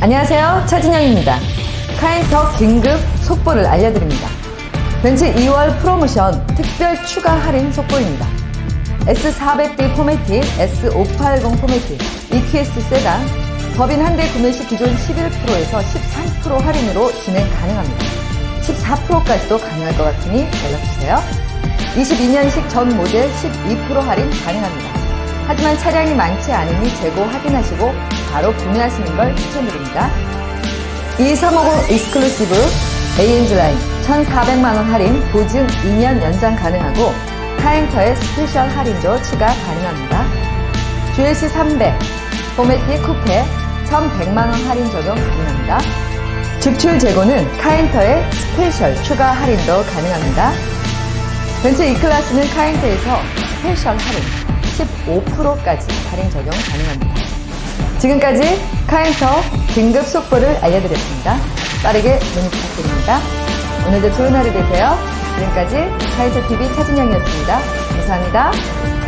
안녕하세요. 차진영입니다. 카인터 긴급 속보를 알려드립니다. 벤츠 2월 프로모션 특별 추가 할인 속보입니다. S400D 포매틱, S580 포매틱, EQS 세단, 법인 한 대 구매 시 기존 11%에서 13% 할인으로 진행 가능합니다. 14%까지도 가능할 것 같으니 연락주세요. 22년식 전 모델 12% 할인 가능합니다. 하지만 차량이 많지 않으니 재고 확인하시고 바로 구매하시는 걸 추천드립니다. 2350 익스클루시브 ANG 라인 1,400만원 할인 보증 2년 연장 가능하고 카엔터의 스페셜 할인도 추가 가능합니다. GLC 300 포매틱 쿠페 1,100만원 할인 적용 가능합니다. 직출 재고는 카엔터의 스페셜 추가 할인도 가능합니다. 벤츠 E클래스는 카엔터에서 스페셜 할인 15%까지 할인 적용 가능합니다. 지금까지 카엔터 긴급 속보를 알려드렸습니다. 빠르게 문의 부탁드립니다. 오늘도 좋은 하루 되세요. 지금까지 카엔터 TV 차진영이었습니다. 감사합니다.